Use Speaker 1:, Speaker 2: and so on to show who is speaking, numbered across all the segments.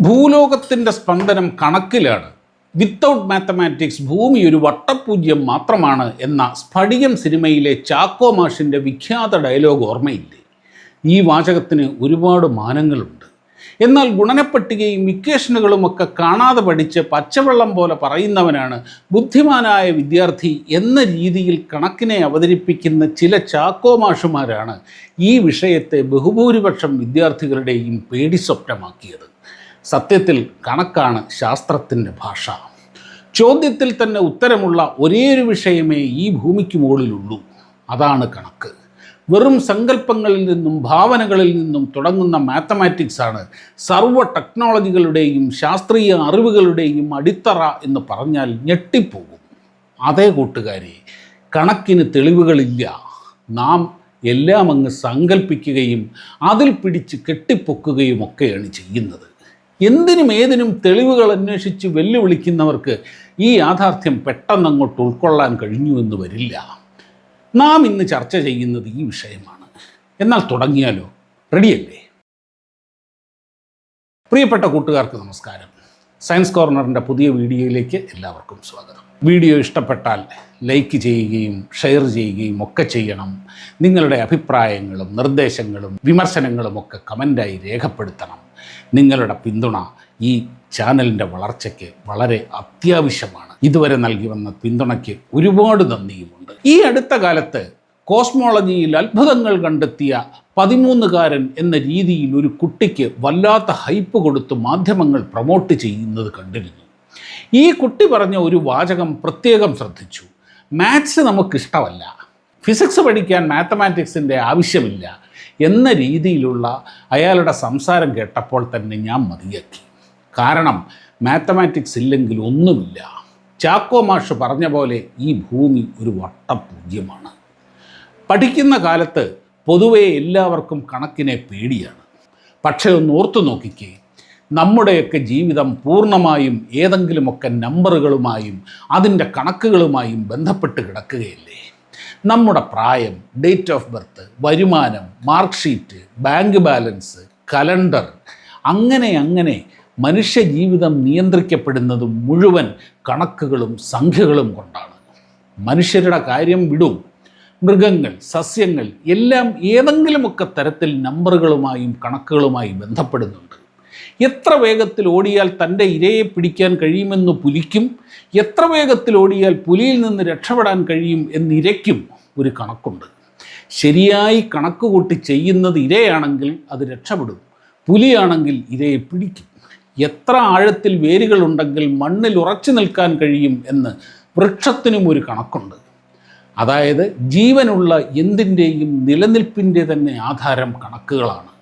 Speaker 1: ഭൂലോകത്തിന്റെ സ്പന്ദനം കണക്കിലാണ്. Without mathematics ഭൂമി ഒരു വട്ടപൂജ്യം മാത്രമാണ് എന്ന സ്ഫടികം സിനിമയിലെ ചാക്കോ മാഷിന്റെ വിഖ്യാത ഡയലോഗ് ഓർമ്മയില്ലേ? ഈ വാചകത്തിന് ഒരുപാട് മാനങ്ങളുണ്ട്. എന്നാൽ ഗുണനപ്പട്ടികയും ഇക്വേഷനുകളും ഒക്കെ കാണാതെ പഠിച്ച് പച്ചവെള്ളം പോലെ പറയുന്നവനാണ് ബുദ്ധിമാനായ വിദ്യാർത്ഥി എന്ന രീതിയിൽ കണക്കിനെ അവതരിപ്പിക്കുന്ന ചില ചാക്കോമാഷുമാരാണ് ഈ വിഷയത്തെ ബഹുഭൂരിപക്ഷം വിദ്യാർത്ഥികളുടെയും പേടിസ്വപ്നമാക്കിയത്. സത്യത്തിൽ കണക്കാണ് ശാസ്ത്രത്തിന്റെ ഭാഷ. ചോദ്യത്തിൽ തന്നെ ഉത്തരമുള്ള ഒരേയൊരു വിഷയമേ ഈ ഭൂമിക്ക് മുകളിലുള്ളൂ. അതാണ് കണക്ക്. വെറും സങ്കല്പങ്ങളിൽ നിന്നും ഭാവനകളിൽ നിന്നും തുടങ്ങുന്ന മാത്തമാറ്റിക്സ് ആണ് സർവ ടെക്നോളജികളുടെയും ശാസ്ത്രീയ അറിവുകളുടെയും അടിത്തറ എന്ന് പറഞ്ഞാൽ ഞെട്ടിപ്പോകും. അതേ കൂട്ടുകാരെ കണക്കിന് തെളിവുകളില്ല. നാം എല്ലാം അങ്ങ് സങ്കല്പിക്കുകയും അതിൽ പിടിച്ച് കെട്ടിപ്പൊക്കുകയുമൊക്കെയാണ് ചെയ്യുന്നത്. എന്തിനും ഏതിനും തെളിവുകൾ അന്വേഷിച്ച് വെല്ലുവിളിക്കുന്നവർക്ക് ഈ യാഥാർത്ഥ്യം പെട്ടെന്ന് അങ്ങോട്ട് ഉൾക്കൊള്ളാൻ കഴിഞ്ഞു എന്ന് വരില്ല. നാം ഇന്ന് ചർച്ച ചെയ്യുന്നത് ഈ വിഷയമാണ്. എന്നാൽ തുടങ്ങിയാലോ? റെഡിയല്ലേ? പ്രിയപ്പെട്ട കൂട്ടുകാർക്ക് നമസ്കാരം. സയൻസ് കോർണറിന്റെ പുതിയ വീഡിയോയിലേക്ക് എല്ലാവർക്കും സ്വാഗതം. വീഡിയോ ഇഷ്ടപ്പെട്ടാൽ ലൈക്ക് ചെയ്യുകയും ഷെയർ ചെയ്യുകയും ഒക്കെ ചെയ്യണം. നിങ്ങളുടെ അഭിപ്രായങ്ങളും നിർദ്ദേശങ്ങളും വിമർശനങ്ങളും ഒക്കെ കമന്റായി രേഖപ്പെടുത്തണം. നിങ്ങളുടെ പിന്തുണ ഈ ചാനലിന്റെ വളർച്ചയ്ക്ക് വളരെ അത്യാവശ്യമാണ്. ഇതുവരെ നൽകി വന്ന പിന്തുണയ്ക്ക് ഒരുപാട് നന്ദിയുമുണ്ട്. ഈ അടുത്ത കാലത്ത് കോസ്മോളജിയിൽ അത്ഭുതങ്ങൾ കണ്ടെത്തിയ പതിമൂന്നുകാരൻ എന്ന രീതിയിൽ ഒരു കുട്ടിക്ക് വല്ലാത്ത ഹൈപ്പ് കൊടുത്ത് മാധ്യമങ്ങൾ പ്രൊമോട്ട് ചെയ്യുന്നത് കണ്ടിരുന്നു. ഈ കുട്ടി പറഞ്ഞ ഒരു വാചകം പ്രത്യേകം ശ്രദ്ധിച്ചു. മാത്സ് നമുക്കിഷ്ടമല്ല. ഫിസിക്സ് പഠിക്കാൻ മാത്തമാറ്റിക്സിന്റെ ആവശ്യമില്ല. എന്ന രീതിയിലുള്ള അയാളുടെ സംസാരം കേട്ടപ്പോൾ തന്നെ ഞാൻ മതിയാക്കി. കാരണം മാത്തമാറ്റിക്സ് ഇല്ലെങ്കിൽ ഒന്നുമില്ല. ചാക്കോ മാഷ് പറഞ്ഞ പോലെ ഈ ഭൂമി ഒരു വട്ടപൂജ്യമാണ് പഠിക്കുന്ന കാലത്ത് പൊതുവേ എല്ലാവർക്കും കണക്കിനെ പേടിയാണ്. പക്ഷേ ഒന്ന് ഓർത്തു നോക്കിക്കേ നമ്മുടെയൊക്കെ ജീവിതം പൂർണമായും ഏതെങ്കിലുമൊക്കെ നമ്പറുകളുമായും അതിന്റെ കണക്കുകളുമായും ബന്ധപ്പെട്ട് കിടക്കുകയല്ലേ? നമ്മുടെ പ്രായം ഡേറ്റ് ഓഫ് ബർത്ത് വരുമാനം mark sheet bank balance calendar അങ്ങനെ അങ്ങനെ മനുഷ്യ ജീവിതം നിയന്ത്രിക്കപ്പെടുന്നതും മുഴുവൻ കണക്കുകളും സംഖ്യകളും കൊണ്ടാണ്. മനുഷ്യരുടെ കാര്യം വിടും. മൃഗങ്ങൾ സസ്യങ്ങൾ എല്ലാം ഏതെങ്കിലുമൊക്കെ തരത്തിൽ നമ്പറുകളുമായും കണക്കുകളുമായും ബന്ധപ്പെടുന്നുണ്ട്. എത്ര വേഗത്തിൽ ഓടിയാൽ തന്റെ ഇരയെ പിടിക്കാൻ കഴിയുമെന്ന് പുലിക്കും എത്ര വേഗത്തിൽ ഓടിയാൽ പുലിയിൽ നിന്ന് രക്ഷപ്പെടാൻ കഴിയും എന്നിരയ്ക്കും ഒരു കണക്കുണ്ട്. ശരിയായി കണക്ക് കൂട്ടി ചെയ്യുന്നത് ഇരയാണെങ്കിൽ അത് രക്ഷപ്പെടും പുലിയാണെങ്കിൽ ഇരയെ പിടിക്കും. എത്ര ആഴത്തിൽ വേരുകളുണ്ടെങ്കിൽ മണ്ണിൽ ഉറച്ചു നിൽക്കാൻ കഴിയും എന്ന് വൃക്ഷത്തിനും ഒരു കണക്കുണ്ട്. അതായത് ജീവനുള്ള എന്തിന്റെയും നിലനിൽപ്പിന്റെ തന്നെ ആധാരം കണക്കുകളാണ്.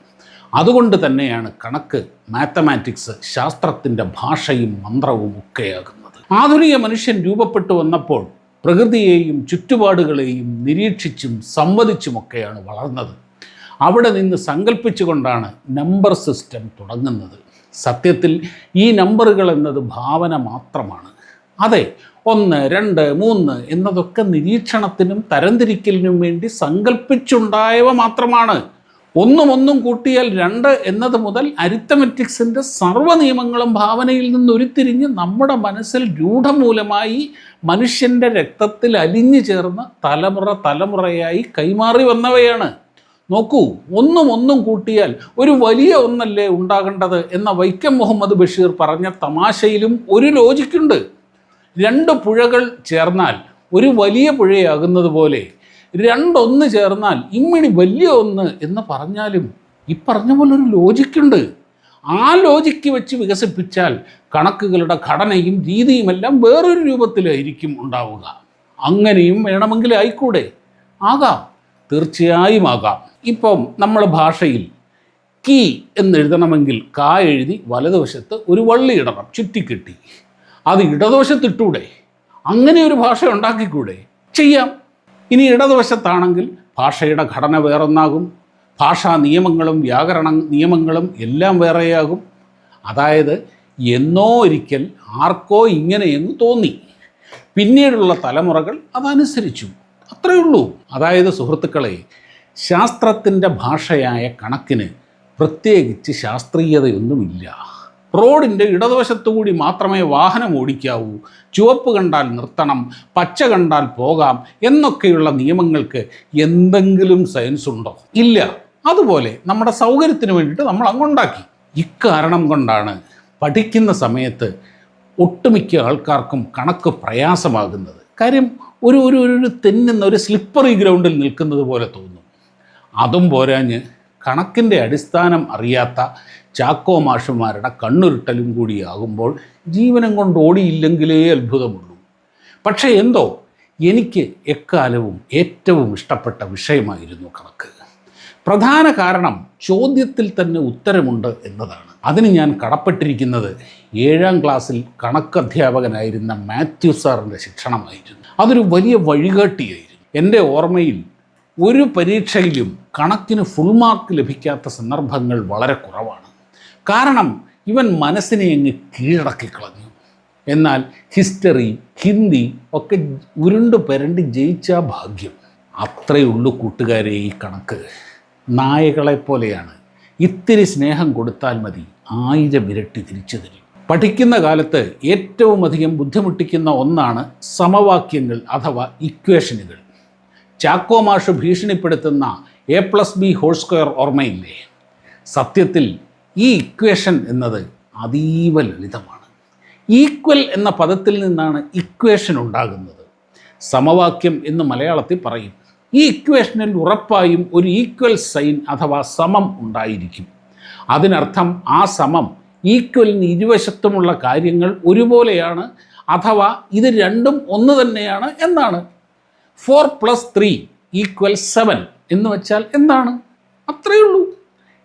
Speaker 1: അതുകൊണ്ട് തന്നെയാണ് കണക്ക് മാത്തമാറ്റിക്സ് ശാസ്ത്രത്തിന്റെ ഭാഷയും മന്ത്രവും ഒക്കെയാകുന്നത്. ആധുനിക മനുഷ്യൻ രൂപപ്പെട്ടു വന്നപ്പോൾ പ്രകൃതിയെയും ചുറ്റുപാടുകളെയും നിരീക്ഷിച്ചും സംവദിച്ചുമൊക്കെയാണ് വളർന്നത്. അവിടെ നിന്ന് സങ്കല്പിച്ചുകൊണ്ടാണ് നമ്പർ സിസ്റ്റം തുടങ്ങുന്നത്. സത്യത്തിൽ ഈ നമ്പറുകൾ എന്നത് ഭാവന മാത്രമാണ്. അതെ ഒന്ന് രണ്ട് മൂന്ന് എന്നതൊക്കെ നിരീക്ഷണത്തിനും തരംതിരിക്കലിനും വേണ്ടി സങ്കല്പിച്ചുണ്ടായവ മാത്രമാണ്. ഒന്നും ഒന്നും കൂട്ടിയാൽ രണ്ട് എന്നത് മുതൽ അരിത്തമെറ്റിക്സിന്റെ സർവ നിയമങ്ങളും ഭാവനയിൽ നിന്ന് ഉരുത്തിരിഞ്ഞ് നമ്മുടെ മനസ്സിൽ രൂഢമൂലമായി മനുഷ്യന്റെ രക്തത്തിൽ അലിഞ്ഞു ചേർന്ന് തലമുറ തലമുറയായി കൈമാറി വന്നവയാണ്. നോക്കൂ ഒന്നും ഒന്നും കൂട്ടിയാൽ ഒരു വലിയ ഒന്നല്ലേ ഉണ്ടാകേണ്ടത് എന്ന വൈക്കം മുഹമ്മദ് ബഷീർ പറഞ്ഞ തമാശയിലും ഒരു ലോജിക്കുണ്ട്. രണ്ട് പുഴകൾ ചേർന്നാൽ ഒരു വലിയ പുഴയാകുന്നത് പോലെ രണ്ടൊന്ന് ചേർന്നാൽ ഇമ്മിണി വലിയ ഒന്ന് എന്ന് പറഞ്ഞാലും ഈ പറഞ്ഞ പോലെ ഒരു ലോജിക്കുണ്ട്. ആ ലോജിക്ക് വെച്ച് വികസിപ്പിച്ചാൽ കണക്കുകളുടെ ഘടനയും രീതിയുമെല്ലാം വേറൊരു രൂപത്തിലായിരിക്കും ഉണ്ടാവുക. അങ്ങനെയും വേണമെങ്കിൽ ആയിക്കൂടെ? ആകാം. തീർച്ചയായും ആകാം. ഇപ്പം നമ്മൾ ഭാഷയിൽ കീ എന്നെഴുതണമെങ്കിൽ കാ എഴുതി വലതുവശത്ത് ഒരു വള്ളി ഇടണം ചുറ്റിക്കെട്ടി. അത് ഇടതുവശത്തിട്ടൂടെ? അങ്ങനെ ഒരു ഭാഷ ഉണ്ടാക്കിക്കൂടെ? ചെയ്യാം. ഇനി ഇടതുവശത്താണെങ്കിൽ ഭാഷയുടെ ഘടന വേറൊന്നാകും. ഭാഷാ നിയമങ്ങളും വ്യാകരണ നിയമങ്ങളും എല്ലാം വേറെയാകും. അതായത് എന്നോ ഒരിക്കൽ ആർക്കോ ഇങ്ങനെയെന്ന് തോന്നി. പിന്നീടുള്ള തലമുറകൾ അതനുസരിച്ചു. അത്രയേ ഉള്ളൂ. അതായത് സുഹൃത്തുക്കളെ ശാസ്ത്രത്തിന്റെ ഭാഷയായ കണക്കിന് പ്രത്യേകിച്ച് ശാസ്ത്രീയതയൊന്നുമില്ല. റോഡിന്റെ ഇടതുവശത്തുകൂടി മാത്രമേ വാഹനം ഓടിക്കാവൂ. ചുവപ്പ് കണ്ടാൽ നിർത്തണം പച്ച കണ്ടാൽ പോകാം എന്നൊക്കെയുള്ള നിയമങ്ങൾക്ക് എന്തെങ്കിലും സയൻസ് ഉണ്ടോ? ഇല്ല. അതുപോലെ നമ്മുടെ സൗകര്യത്തിന് വേണ്ടിയിട്ട് നമ്മൾ അങ്ങുണ്ടാക്കി. ഇക്കാരണം കൊണ്ടാണ് പഠിക്കുന്ന സമയത്ത് ഒട്ടുമിക്ക ആൾക്കാർക്കും കണക്ക് പ്രയാസമാകുന്നത്. കാര്യം ഒരു ഒരു ഒരു തെന്നുന്ന ഒരു സ്ലിപ്പറി ഗ്രൗണ്ടിൽ നിൽക്കുന്നത് പോലെ തോന്നും. അതും പോരാഞ്ഞ് കണക്കിന്റെ അടിസ്ഥാനം അറിയാത്ത ചാക്കോ മാഷന്മാരുടെ കണ്ണുരുട്ടലും കൂടിയാകുമ്പോൾ ജീവനം കൊണ്ട് ഓടിയില്ലെങ്കിലേ അത്ഭുതമുള്ളൂ. പക്ഷേ എന്തോ എനിക്ക് എക്കാലവും ഏറ്റവും ഇഷ്ടപ്പെട്ട വിഷയമായിരുന്നു കണക്ക്. പ്രധാന കാരണം ചോദ്യത്തിൽ തന്നെ ഉത്തരമുണ്ട് എന്നതാണ്. അതിന് ഞാൻ കടപ്പെട്ടിരിക്കുന്നത് ഏഴാം ക്ലാസ്സിൽ കണക്കധ്യാപകനായിരുന്ന മാത്യു സാറിന്റെ ശിക്ഷണമായിരുന്നു. അതൊരു വലിയ വഴികാട്ടിയായിരുന്നു. എന്റെ ഓർമ്മയിൽ ഒരു പരീക്ഷയിലും കണക്കിന് ഫുൾ മാർക്ക് ലഭിക്കാത്ത സന്ദർഭങ്ങൾ വളരെ കുറവാണ്. കാരണം ഇവൻ മനസ്സിനെ അങ്ങ് കീഴടക്കി കളഞ്ഞു എന്നാൽ ഹിസ്റ്ററി ഹിന്ദി ഒക്കെ ഉരുണ്ട് പെരണ്ട് ജയിച്ച ഭാഗ്യം. അത്രയേ ഉള്ളൂ കൂട്ടുകാരെ ഈ കണക്ക്. നായകളെ പോലെയാണ്. ഇത്തിരി സ്നേഹം കൊടുത്താൽ മതി. ആയിരം ഇരട്ടി തിരിച്ചു തരും. പഠിക്കുന്ന കാലത്ത് ഏറ്റവും അധികം ബുദ്ധിമുട്ടിക്കുന്ന ഒന്നാണ് സമവാക്യങ്ങൾ അഥവാ ഇക്വേഷനുകൾ. ചാക്കോമാഷ് ഭീഷണിപ്പെടുത്തുന്ന A plus B whole square ഓർമ്മയില്ലേ? സത്യത്തിൽ ഈ ഇക്വേഷൻ എന്നത് അതീവ ലളിതമാണ്. ഈക്വൽ എന്ന പദത്തിൽ നിന്നാണ് ഇക്വേഷൻ ഉണ്ടാകുന്നത്. സമവാക്യം എന്ന് മലയാളത്തിൽ പറയും. ഈ ഇക്വേഷനിൽ ഉറപ്പായും ഒരു ഈക്വൽ സൈൻ അഥവാ സമം ഉണ്ടായിരിക്കും. അതിനർത്ഥം ആ സമം ഈക്വലിന് ഇരുവശത്തുമുള്ള കാര്യങ്ങൾ ഒരുപോലെയാണ് അഥവാ ഇത് രണ്ടും ഒന്ന് തന്നെയാണ് എന്നാണ്. Four plus three equal seven എന്ന് വെച്ചാൽ എന്താണ്? അത്രയേ ഉള്ളൂ.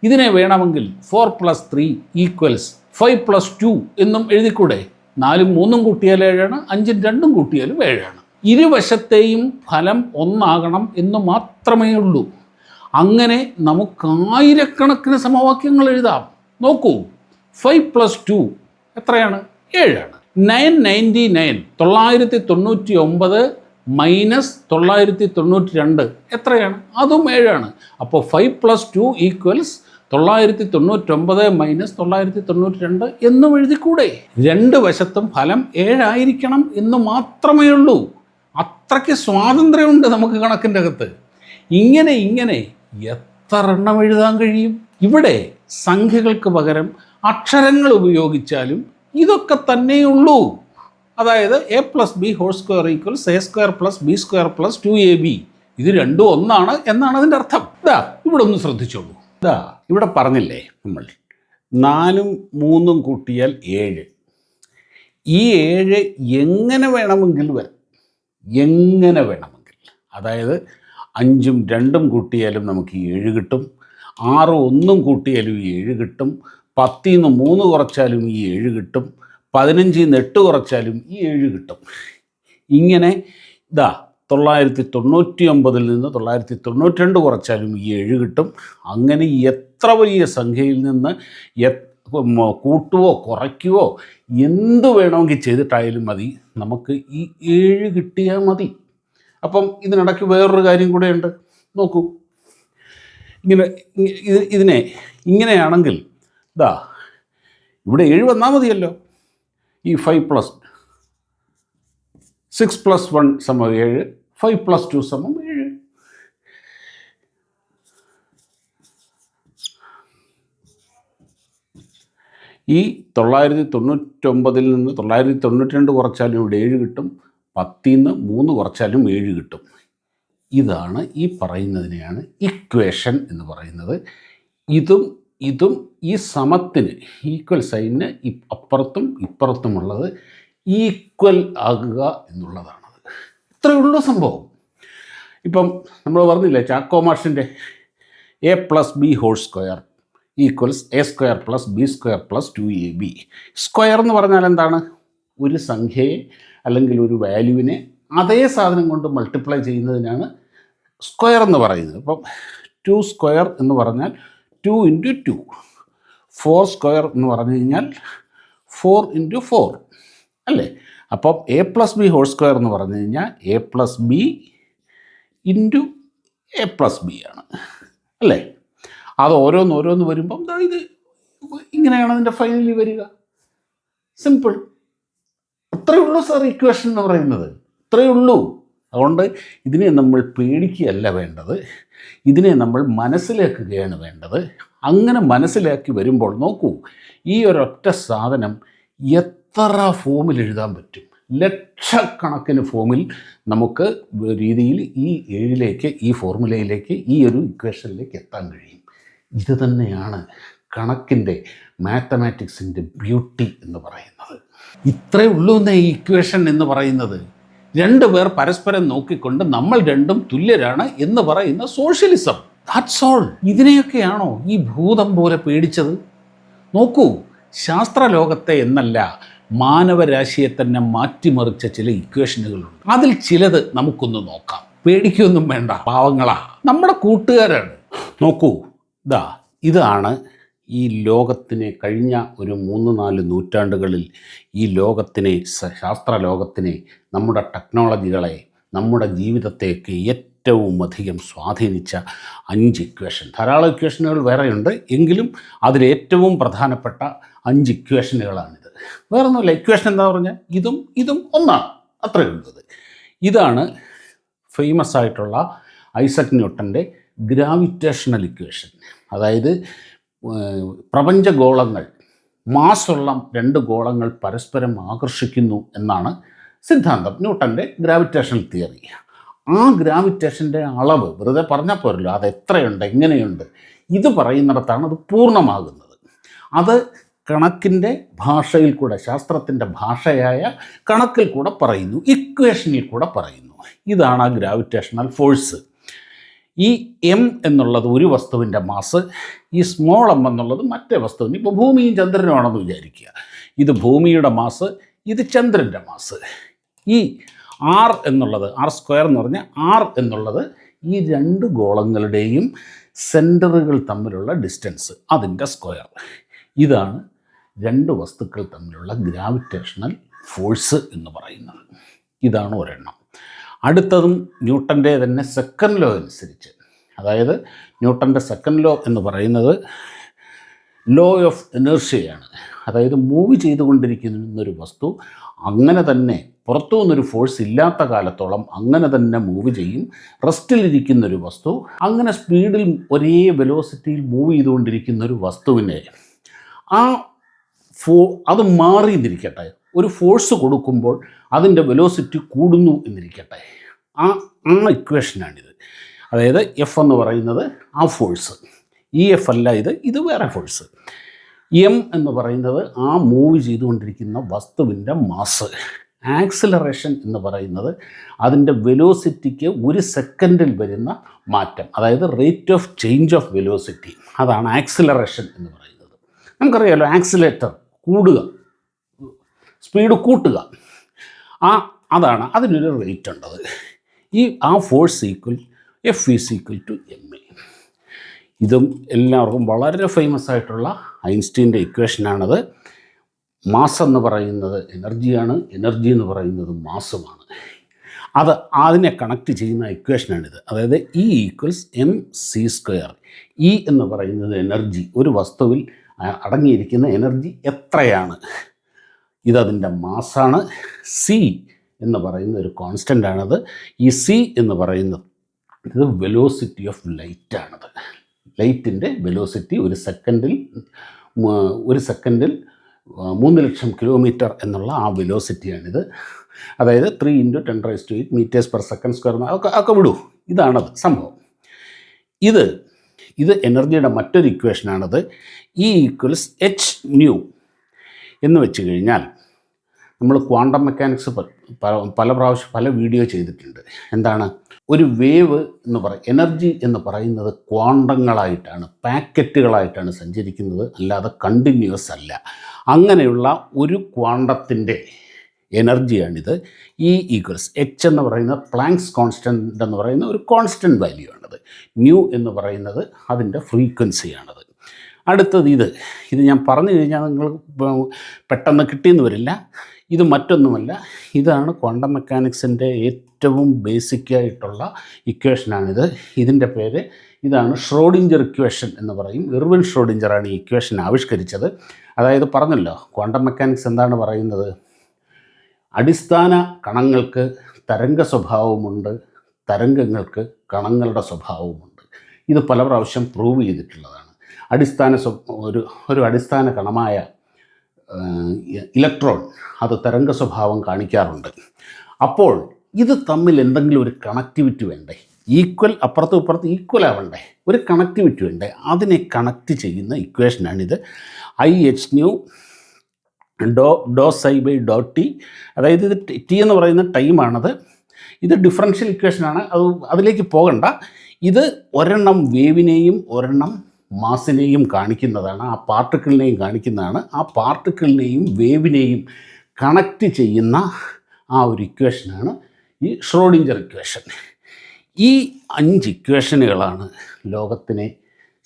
Speaker 1: ഇതിനെ വേണമെങ്കിൽ four plus three equals five plus two എന്നും എഴുതിക്കൂടെ? നാലും മൂന്നും കൂട്ടിയാൽ ഏഴാണ് അഞ്ചും രണ്ടും കൂട്ടിയാലും ഏഴാണ്. ഇരുവശത്തെയും ഫലം ഒന്നാകണം എന്ന് മാത്രമേ ഉള്ളൂ. അങ്ങനെ നമുക്ക് ആയിരക്കണക്കിന് സമവാക്യങ്ങൾ എഴുതാം. നോക്കൂ ഫൈവ് പ്ലസ് ടു എത്രയാണ്? ഏഴാണ്. നയൻ നയന്റി നയൻ തൊള്ളായിരത്തി തൊണ്ണൂറ്റി ഒമ്പത് മൈനസ് തൊള്ളായിരത്തി തൊണ്ണൂറ്റി രണ്ട് എത്രയാണ്? അതും ഏഴാണ്. അപ്പോൾ ഫൈവ് പ്ലസ് ടു ഈക്വൽസ് തൊള്ളായിരത്തി തൊണ്ണൂറ്റൊമ്പത് മൈനസ് തൊള്ളായിരത്തി തൊണ്ണൂറ്റി രണ്ട് എന്നും എഴുതിക്കൂടെ? രണ്ട് വശത്തും ഫലം ഏഴായിരിക്കണം എന്ന് മാത്രമേ ഉള്ളൂ. അത്രയ്ക്ക് സ്വാതന്ത്ര്യമുണ്ട് നമുക്ക് കണക്കിന്റെ അകത്ത്. ഇങ്ങനെ ഇങ്ങനെ എത്ര എണ്ണം എഴുതാൻ കഴിയും? ഇവിടെ സംഖ്യകൾക്ക് പകരം അക്ഷരങ്ങൾ ഉപയോഗിച്ചാലും ഇതൊക്കെ തന്നെയുള്ളൂ. അതായത് A plus B whole square equals A square plus B square plus two A B ഇത് രണ്ടും ഒന്നാണ് എന്നാണ് അതിന്റെ അർത്ഥം. ഇതാ ഇവിടെ ഒന്ന് ശ്രദ്ധിച്ചോളൂ. ഇതാ ഇവിടെ പറഞ്ഞില്ലേ നമ്മൾ? നാലും മൂന്നും കൂട്ടിയാൽ ഏഴ്. ഈ ഏഴ് എങ്ങനെ വേണമെങ്കിൽ വരും? എങ്ങനെ വേണമെങ്കിൽ? അതായത് അഞ്ചും രണ്ടും കൂട്ടിയാലും നമുക്ക് ഏഴ് കിട്ടും. ആറ് ഒന്നും കൂട്ടിയാലും ഏഴ് കിട്ടും. പത്തിൽ നിന്ന് മൂന്ന് കുറച്ചാലും ഈ ഏഴ് കിട്ടും. പതിനഞ്ചിൽ നെട്ട് കുറച്ചാലും ഈ ഏഴ് കിട്ടും. ഇങ്ങനെ ഇതാ തൊള്ളായിരത്തി തൊണ്ണൂറ്റി ഒമ്പതിൽ നിന്ന് തൊള്ളായിരത്തി തൊണ്ണൂറ്റി രണ്ട് കുറച്ചാലും ഈ ഏഴ് കിട്ടും. അങ്ങനെ എത്ര വലിയ സംഖ്യയിൽ നിന്ന് കൂട്ടുവോ കുറയ്ക്കുവോ എന്ത് വേണമെങ്കിൽ ചെയ്തിട്ടായാലും മതി. നമുക്ക് ഈ ഏഴ് കിട്ടിയാൽ മതി. അപ്പം ഇതിനിടയ്ക്ക് വേറൊരു കാര്യം കൂടെയുണ്ട് നോക്കൂ. ഇങ്ങനെ ഇതിനെ ഇങ്ങനെയാണെങ്കിൽ ഇതാ ഇവിടെ ഏഴ് വന്നാൽ മതിയല്ലോ. ഈ five plus six plus one സമം ഏഴ് ഫൈവ് പ്ലസ് ടു സമം ഏഴ്. ഈ തൊള്ളായിരത്തി തൊണ്ണൂറ്റൊമ്പതിൽ നിന്ന് തൊള്ളായിരത്തി തൊണ്ണൂറ്റി രണ്ട് കുറച്ചാലും ഇവിടെ ഏഴ് കിട്ടും പത്തിൽ നിന്ന് മൂന്ന് കുറച്ചാലും ഏഴ് കിട്ടും. ഇതാണ് ഈ പറയുന്നതിനെയാണ് ഇക്വേഷൻ എന്ന് പറയുന്നത്. ഇതും ഇതും ഈ സമത്തിന് ഈക്വൽ സൈനിന് അപ്പുറത്തും ഇപ്പുറത്തുമുള്ളത് ഈക്വൽ ആകുക എന്നുള്ളതാണത്. ഇത്രയേ ഉള്ളൂ സംഭവം. ഇപ്പം നമ്മൾ പറഞ്ഞില്ലേ ചാക്കോ മാഷിന്റെ A plus B whole square equals A square plus B square plus two A B square എന്ന് പറഞ്ഞാൽ എന്താണ്? ഒരു സംഖ്യയെ അല്ലെങ്കിൽ ഒരു വാല്യൂവിനെ അതേ സാധനം കൊണ്ട് മൾട്ടിപ്ലൈ ചെയ്യുന്നതിനാണ് സ്ക്വയർ എന്ന് പറയുന്നത്. ഇപ്പം ടു സ്ക്വയർ എന്ന് പറഞ്ഞാൽ two into two four square എന്ന് പറഞ്ഞു കഴിഞ്ഞാൽ ഫോർ ഇന്റു ഫോർ അല്ലേ? അപ്പം A plus B whole square എന്ന് പറഞ്ഞു കഴിഞ്ഞാൽ A plus B into A plus B ആണ്. അല്ലേ? അത് ഓരോന്ന് ഓരോന്ന് വരുമ്പം ഇത് ഇങ്ങനെയാണ് അതിന്റെ ഫൈനലി വരിക. സിമ്പിൾ അത്രയേ ഉള്ളൂ സാർ ഇക്വേഷൻ എന്ന് പറയുന്നത്. അത്രയേ ഉള്ളൂ. അതുകൊണ്ട് ഇതിനെ നമ്മൾ പേടിക്കുകയല്ല വേണ്ടത്. ഇതിനെ നമ്മൾ മനസ്സിലാക്കുകയാണ് വേണ്ടത്. അങ്ങനെ മനസ്സിലാക്കി വരുമ്പോൾ നോക്കൂ ഈ ഒരൊറ്റ സാധനം എത്ര ഫോമിൽ എഴുതാൻ പറ്റും? ലക്ഷക്കണക്കിന് ഫോമിൽ നമുക്ക് രീതിയിൽ ഈ ഏഴിലേക്ക് ഈ ഫോർമുലയിലേക്ക് ഈ ഒരു ഇക്വേഷനിലേക്ക് എത്താൻ കഴിയും. ഇത് തന്നെയാണ് കണക്കിന്റെ മാത്തമാറ്റിക്സിന്റെ ബ്യൂട്ടി എന്ന് പറയുന്നത്. ഇത്രേ ഉള്ളൂ എന്നേ ഈ ഇക്വേഷൻ എന്ന് പറയുന്നത്. രണ്ട് പേർ പരസ്പരം നോക്കിക്കൊണ്ട് നമ്മൾ രണ്ടും തുല്യരാണ് എന്ന് പറയുന്ന സോഷ്യലിസം. ദാറ്റ്സ് ഓൾ ഇതിനെയൊക്കെയാണോ ഈ ഭൂതം പോലെ പേടിച്ചത്? നോക്കൂ ശാസ്ത്രലോകത്തെ എന്നല്ല മാനവരാശിയെ തന്നെ മാറ്റിമറിച്ച ചില ഇക്വേഷനുകളുണ്ട് അതിൽ ചിലത് നമുക്കൊന്ന് നോക്കാം. പേടിക്കൊന്നും വേണ്ട പാവങ്ങളാ. നമ്മുടെ കൂട്ടുകാരാണ്. നോക്കൂ ഇതാ ഇതാണ് ഈ ലോകത്തിനെ കഴിഞ്ഞ ഒരു മൂന്ന് നാല് നൂറ്റാണ്ടുകളിൽ ഈ ലോകത്തിനെ ശാസ്ത്ര ലോകത്തിനെ നമ്മുടെ ടെക്നോളജികളെ നമ്മുടെ ജീവിതത്തേക്ക് ഏറ്റവും അധികം സ്വാധീനിച്ച അഞ്ച് ഇക്വേഷൻ. ധാരാളം ഇക്വേഷനുകൾ വേറെയുണ്ട്. എങ്കിലും അതിലേറ്റവും പ്രധാനപ്പെട്ട അഞ്ച് ഇക്വേഷനുകളാണിത്. വേറെ ഒന്നുമില്ല ഇക്വേഷൻ എന്താ പറഞ്ഞാൽ ഇതും ഇതും ഒന്നാണ്. അത്രയേ ഉള്ളത് ഇതാണ് ഫേമസ് ആയിട്ടുള്ള ഐസക് ന്യൂട്ടന്റെ ഗ്രാവിറ്റേഷണൽ ഇക്വേഷൻ. അതായത് ഏഹ്, പ്രപഞ്ചഗോളങ്ങൾ മാസുള്ള രണ്ട് ഗോളങ്ങൾ പരസ്പരം ആകർഷിക്കുന്നു എന്നാണ് സിദ്ധാന്തം. ന്യൂട്ടന്റെ ഗ്രാവിറ്റേഷൻ തിയറി. ആ ഗ്രാവിറ്റേഷന്റെ അളവ് വെറുതെ പറഞ്ഞാൽ പോരല്ലോ അത് എത്രയുണ്ട് എങ്ങനെയുണ്ട് ഇത് പറയുന്നിടത്താണ് അത് പൂർണമാകുന്നത്. അത് കണക്കിന്റെ ഭാഷയിൽ കൂടെ ശാസ്ത്രത്തിന്റെ ഭാഷയായ കണക്കിൽ കൂടെ പറയുന്നു ഇക്വേഷനിൽ കൂടെ പറയുന്നു. ഇതാണ് ആ ഗ്രാവിറ്റേഷണൽ ഫോഴ്സ്. ഈ എം എന്നുള്ളത് ഒരു വസ്തുവിന്റെ മാസ് ഈ സ്മോൾ എം എന്നുള്ളത് മറ്റേ വസ്തുവിന്. ഇപ്പോൾ ഭൂമിയും ചന്ദ്രനുമാണെന്ന് വിചാരിക്കുക. ഇത് ഭൂമിയുടെ മാസ് ഇത് ചന്ദ്രന്റെ മാസ് ഈ ആർ എന്നുള്ളത് ആർ സ്ക്വയർ എന്ന് പറഞ്ഞാൽ ആർ എന്നുള്ളത് ഈ രണ്ട് ഗോളങ്ങളുടെയും സെന്ററുകൾ തമ്മിലുള്ള ഡിസ്റ്റൻസ് അതിന്റെ സ്ക്വയർ ഇതാണ് രണ്ട് വസ്തുക്കൾ തമ്മിലുള്ള ഗ്രാവിറ്റേഷണൽ ഫോഴ്സ് എന്ന് പറയുന്നത്. ഇതാണ് ഒരെണ്ണം. അടുത്തതും ന്യൂട്ടന്റെ തന്നെ സെക്കൻഡ് ലോ അനുസരിച്ച്. അതായത് ന്യൂട്ടന്റെ സെക്കൻഡ് ലോ എന്ന് പറയുന്നത് ലോ ഓഫ് എനർജിയാണ് അതായത് മൂവ് ചെയ്തുകൊണ്ടിരിക്കുന്ന ഒരു വസ്തു അങ്ങനെ തന്നെ പുറത്തു നിന്നൊരു ഫോഴ്സ് ഇല്ലാത്ത കാലത്തോളം അങ്ങനെ തന്നെ മൂവ് ചെയ്യും. റെസ്റ്റിലിരിക്കുന്ന ഒരു വസ്തു അങ്ങനെ സ്പീഡിൽ ഒരേ വെലോസിറ്റിയിൽ മൂവ് ചെയ്തുകൊണ്ടിരിക്കുന്ന ഒരു വസ്തുവിനെ ആ ഫോ അത് മാറി എന്നിരിക്കട്ടെ ഒരു ഫോഴ്സ് കൊടുക്കുമ്പോൾ അതിന്റെ വെലോസിറ്റി കൂടുന്നു എന്നിരിക്കട്ടെ. ആ ആ ഇക്വേഷനാണിത് അതായത് എഫ് എന്ന് പറയുന്നത് ആ ഫോഴ്സ് ഇ എഫ് അല്ല ഇത് ഇത് വേറെ ഫോഴ്സ് എം എന്ന് പറയുന്നത് ആ മൂവ് ചെയ്തുകൊണ്ടിരിക്കുന്ന വസ്തുവിന്റെ മാസ് ആക്സിലറേഷൻ എന്ന് പറയുന്നത് അതിന്റെ വെലോസിറ്റിക്ക് ഒരു സെക്കൻഡിൽ വരുന്ന മാറ്റം. അതായത് rate of change of velocity അതാണ് ആക്സിലറേഷൻ എന്ന് പറയുന്നത്. നമുക്കറിയാമല്ലോ ആക്സിലേറ്റർ കൂടുക. സ്പീഡ് കൂട്ടുക. ആ അതാണ് അതിനൊരു റേറ്റ് ഉണ്ടത്. ഈ ആ force equal F is equal to M A ഇതും എല്ലാവർക്കും വളരെ ഫേമസ് ആയിട്ടുള്ള ഐൻസ്റ്റീന്റെ ഇക്വേഷനാണത് മാസ് എന്ന് പറയുന്നത് എനർജിയാണ് എനർജി എന്ന് പറയുന്നത് മാസുമാണ് അത് അതിനെ കണക്ട് ചെയ്യുന്ന ഇക്വേഷനാണിത് അതായത് E equals M C square E എന്ന് പറയുന്നത് എനർജി ഒരു വസ്തുവിൽ അടങ്ങിയിരിക്കുന്ന എനർജി എത്രയാണ്? ഇതതിന്റെ മാസാണ് സി എന്ന് പറയുന്ന ഒരു കോൺസ്റ്റന്റ് ആണത് ഈ സി എന്ന് പറയുന്നത് ഇത് വെലോസിറ്റി ഓഫ് ലൈറ്റ് ആണത് ലൈറ്റിന്റെ വെലോസിറ്റി ഒരു സെക്കൻഡിൽ ഒരു സെക്കൻഡിൽ മൂന്ന് ലക്ഷം കിലോമീറ്റർ എന്നുള്ള ആ വെലോസിറ്റിയാണിത്. അതായത് three into ten raise to eight metres per second square ഒക്കെ ഒക്കെ വിടൂ. ഇതാണത് സംഭവം. ഇത് ഇത് എനർജിയുടെ മറ്റൊരു ഇക്വേഷനാണത്. ഇ ഈക്വൽസ് എച്ച് ന്യൂ എന്ന് വെച്ച് കഴിഞ്ഞാൽ നമ്മൾ ക്വാണ്ടം മെക്കാനിക്സ് പല പ്രാവശ്യം പല വീഡിയോ ചെയ്തിട്ടുണ്ട്. എന്താണ്? ഒരു വേവ് എന്ന് പറ എനർജി എന്ന് പറയുന്നത് ക്വാണ്ടങ്ങളായിട്ടാണ് പാക്കറ്റുകളായിട്ടാണ് സഞ്ചരിക്കുന്നത്. അല്ലാതെ കണ്ടിന്യൂസ് അല്ല. അങ്ങനെയുള്ള ഒരു ക്വാണ്ടത്തിന്റെ എനർജിയാണിത്. ഈ ഈക്വൽസ് എച്ച് എന്ന് പറയുന്ന പ്ലാങ്ക്സ് കോൺസ്റ്റന്റ് എന്ന് പറയുന്ന ഒരു കോൺസ്റ്റന്റ് വാല്യൂ ആണത്. ന്യൂ എന്ന് പറയുന്നത് അതിന്റെ ഫ്രീക്വൻസിയാണത്. അടുത്തത് ഇത്. ഇത് ഞാൻ പറഞ്ഞു കഴിഞ്ഞാൽ നിങ്ങൾ പെട്ടെന്ന് കിട്ടിയെന്ന് വരില്ല. ഇത് മറ്റൊന്നുമല്ല. ഇതാണ് ക്വാണ്ടം മെക്കാനിക്സിന്റെ ഏറ്റവും ബേസിക് ആയിട്ടുള്ള ഇക്വേഷനാണിത്. ഇതിന്റെ പേര് ഇതാണ് ഷ്രോഡിഞ്ചർ ഇക്വേഷൻ എന്ന് പറയും. ഇർവിൻ ഷ്രോഡിഞ്ചറാണ് ഈ ഇക്വേഷൻ ആവിഷ്കരിച്ചത്. അതായത് പറഞ്ഞല്ലോ ക്വാണ്ടം മെക്കാനിക്സ് എന്താണ് പറയുന്നത്? അടിസ്ഥാന കണങ്ങൾക്ക് തരംഗ സ്വഭാവമുണ്ട് തരംഗങ്ങൾക്ക് കണങ്ങളുടെ സ്വഭാവമുണ്ട്. ഇത് പല പ്രാവശ്യം പ്രൂവ് ചെയ്തിട്ടുള്ളതാണ്. അടിസ്ഥാന ഒരു ഒരു അടിസ്ഥാന കണമായ ഇലക്ട്രോൺ അത് തരംഗ സ്വഭാവം കാണിക്കാറുണ്ട്. അപ്പോൾ ഇത് തമ്മിൽ എന്തെങ്കിലും ഒരു കണക്ടിവിറ്റി വേണ്ടേ? ഈക്വൽ അപ്പുറത്തും ഇപ്പുറത്തും ഈക്വൽ ആവണ്ടേ? ഒരു കണക്ടിവിറ്റി വേണ്ടേ? അതിനെ കണക്ട് ചെയ്യുന്ന ഇക്വേഷനാണിത് ഐ എച്ച് ന്യൂ ഡോ ഡോ സൈ ബൈ ഡോ ടി അതായത് ഇത് ടി എന്ന് പറയുന്ന ടൈമാണത് ഇത് ഡിഫറൻഷ്യൽ ഇക്വേഷനാണ് അത് അതിലേക്ക് പോകണ്ട. ഇത് ഒരെണ്ണം വേവിനെയും ഒരെണ്ണം മാസിനെയും കാണിക്കുന്നതാണ് ആ പാർട്ടിക്കിളിനെയും കാണിക്കുന്നതാണ് ആ പാർട്ടിക്കിളിനെയും വേവിനെയും കണക്റ്റ് ചെയ്യുന്ന ആ ഒരു ഇക്വേഷനാണ് ഈ ഷ്രോഡിഞ്ചർ ഇക്വേഷൻ. ഈ അഞ്ച് ഇക്വേഷനുകളാണ് ലോകത്തിനെ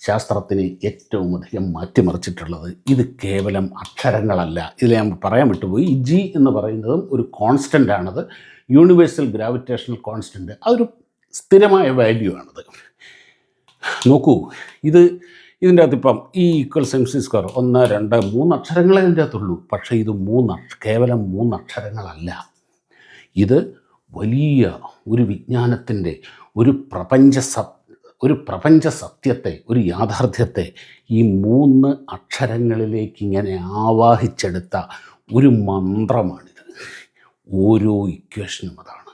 Speaker 1: ശാസ്ത്രത്തിനെ ഏറ്റവും അധികം മാറ്റിമറിച്ചിട്ടുള്ളത്. ഇത് കേവലം അക്ഷരങ്ങളല്ല. ഇതിൽ ഞാൻ പറയാൻ വിട്ടുപോയി. ജി എന്ന് പറയുന്നതും ഒരു കോൺസ്റ്റന്റ് ആണത്. യൂണിവേഴ്സൽ ഗ്രാവിറ്റേഷണൽ കോൺസ്റ്റന്റ് അതൊരു സ്ഥിരമായ വാല്യൂ ആണത്. നോക്കൂ ഇത് ഇതിന്റെ അകത്ത് ഇപ്പം ഈ ഈക്വൽ സെൻസി സ്ക്വയർ ഒന്ന് രണ്ട് മൂന്ന് അക്ഷരങ്ങളെ ഇതിന്റെ അകത്തുള്ളൂ. പക്ഷേ ഇത് മൂന്ന് കേവലം മൂന്ന് അക്ഷരങ്ങളല്ല. ഇത് വലിയ ഒരു വിജ്ഞാനത്തിന്റെ ഒരു പ്രപഞ്ച ഒരു പ്രപഞ്ച സത്യത്തെ ഒരു യാഥാർത്ഥ്യത്തെ ഈ മൂന്ന് അക്ഷരങ്ങളിലേക്ക് ഇങ്ങനെ ആവാഹിച്ചെടുത്ത ഒരു മന്ത്രമാണിത്. ഓരോ ഇക്വേഷനും അതാണ്.